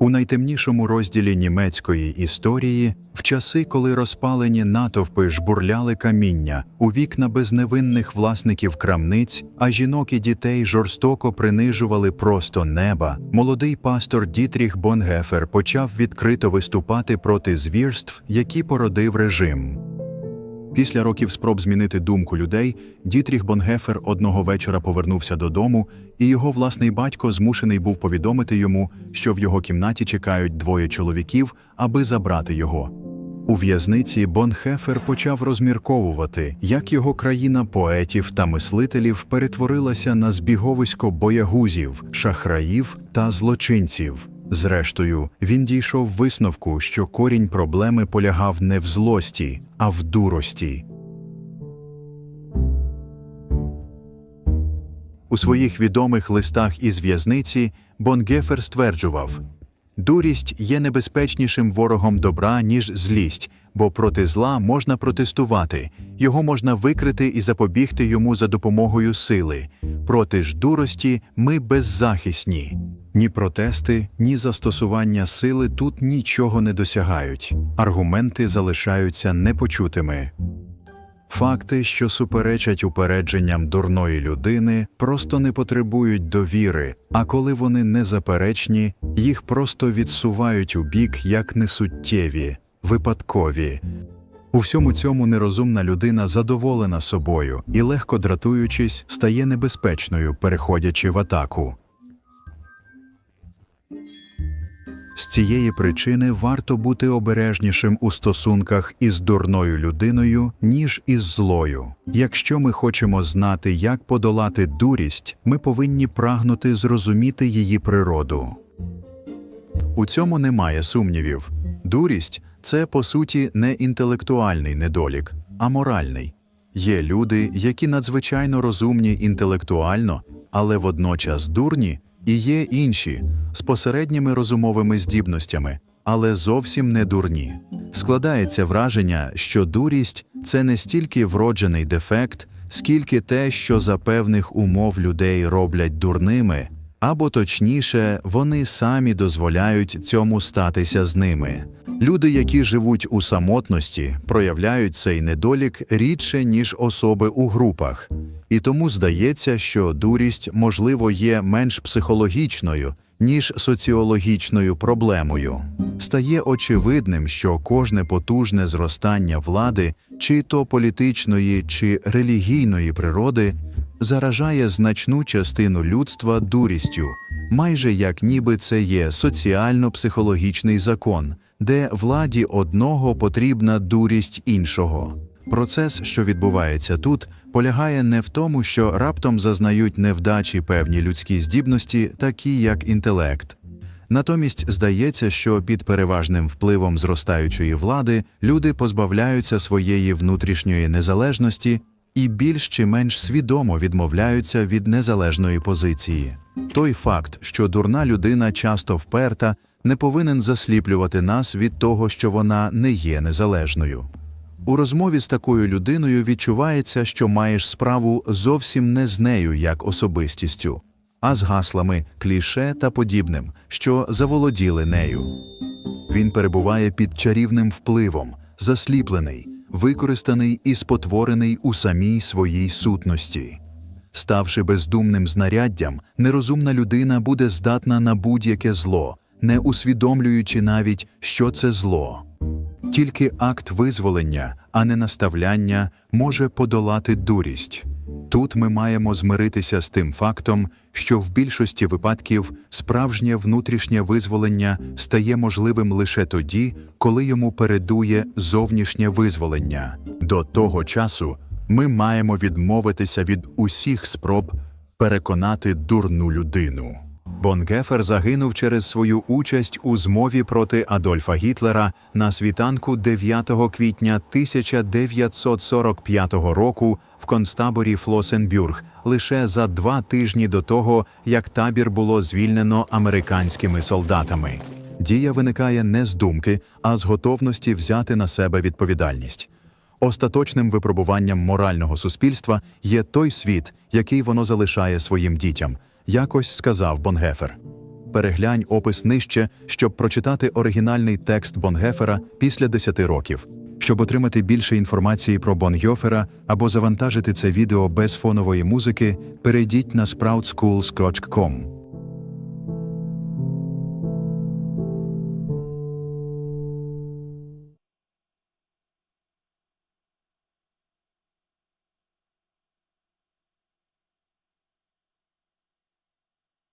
У найтемнішому розділі німецької історії, в часи, коли розпалені натовпи жбурляли каміння у вікна безневинних власників крамниць, а жінок і дітей жорстоко принижували просто неба, молодий пастор Дітріх Бонгефер почав відкрито виступати проти звірств, які породив режим. Після років спроб змінити думку людей, Дітріх Бонгефер одного вечора повернувся додому, і його власний батько змушений був повідомити йому, що в його кімнаті чекають двоє чоловіків, аби забрати його. У в'язниці Бонхефер почав розмірковувати, як його країна поетів та мислителів перетворилася на збіговисько боягузів, шахраїв та злочинців. Зрештою, він дійшов висновку, що корінь проблеми полягав не в злості, а в дурості. У своїх відомих листах із в'язниці Бонгефер стверджував: Дурість є небезпечнішим ворогом добра, ніж злість, бо проти зла можна протестувати, його можна викрити і запобігти йому за допомогою сили. Проти ж дурості ми беззахисні. Ні протести, ні застосування сили тут нічого не досягають. Аргументи залишаються непочутими. Факти, що суперечать упередженням дурної людини, просто не потребують довіри, а коли вони незаперечні, їх просто відсувають у бік як несуттєві, випадкові. У всьому цьому нерозумна людина задоволена собою і, легко дратуючись, стає небезпечною, переходячи в атаку. З цієї причини варто бути обережнішим у стосунках із дурною людиною, ніж із злою. Якщо ми хочемо знати, як подолати дурість, ми повинні прагнути зрозуміти її природу. У цьому немає сумнівів. Дурість це, по суті, не інтелектуальний недолік, а моральний. Є люди, які надзвичайно розумні інтелектуально, але водночас дурні, і є інші з посередніми розумовими здібностями, але зовсім не дурні. Складається враження, що дурість це не стільки вроджений дефект, скільки те, що за певних умов людей роблять дурними, або точніше, вони самі дозволяють цьому статися з ними. Люди, які живуть у самотності, проявляють цей недолік рідше, ніж особи у групах. І тому здається, що дурість, можливо, є менш психологічною, ніж соціологічною проблемою. Стає очевидним, що кожне потужне зростання влади, чи то політичної, чи релігійної природи, заражає значну частину людства дурістю, майже як ніби це є соціально-психологічний закон, де владі одного потрібна дурість іншого. Процес, що відбувається тут, полягає не в тому, що раптом зазнають невдачі певні людські здібності, такі як інтелект. Натомість здається, що під переважним впливом зростаючої влади люди позбавляються своєї внутрішньої незалежності і більш чи менш свідомо відмовляються від незалежної позиції. Той факт, що дурна людина часто вперта, не повинен засліплювати нас від того, що вона не є незалежною. У розмові з такою людиною відчувається, що маєш справу зовсім не з нею як особистістю, а з гаслами, кліше та подібним, що заволоділи нею. Він перебуває під чарівним впливом, засліплений, використаний і спотворений у самій своїй сутності. Ставши бездумним знаряддям, нерозумна людина буде здатна на будь-яке зло, не усвідомлюючи навіть, що це зло. Тільки акт визволення, а не наставляння, може подолати дурість. Тут ми маємо змиритися з тим фактом, що в більшості випадків справжнє внутрішнє визволення стає можливим лише тоді, коли йому передує зовнішнє визволення. До того часу ми маємо відмовитися від усіх спроб переконати дурну людину. Бонгефер загинув через свою участь у змові проти Адольфа Гітлера на світанку 9 квітня 1945 року в концтаборі Флосенбюрг лише за два тижні до того, як табір було звільнено американськими солдатами. Дія виникає не з думки, а з готовності взяти на себе відповідальність. Остаточним випробуванням морального суспільства є той світ, який воно залишає своїм дітям, якось сказав Бонгефер. переглянь опис нижче, щоб прочитати оригінальний текст Бонгефера після 10 років. Щоб отримати більше інформації про Бонгьофера або завантажити це відео без фонової музики, перейдіть на sproutschools.com.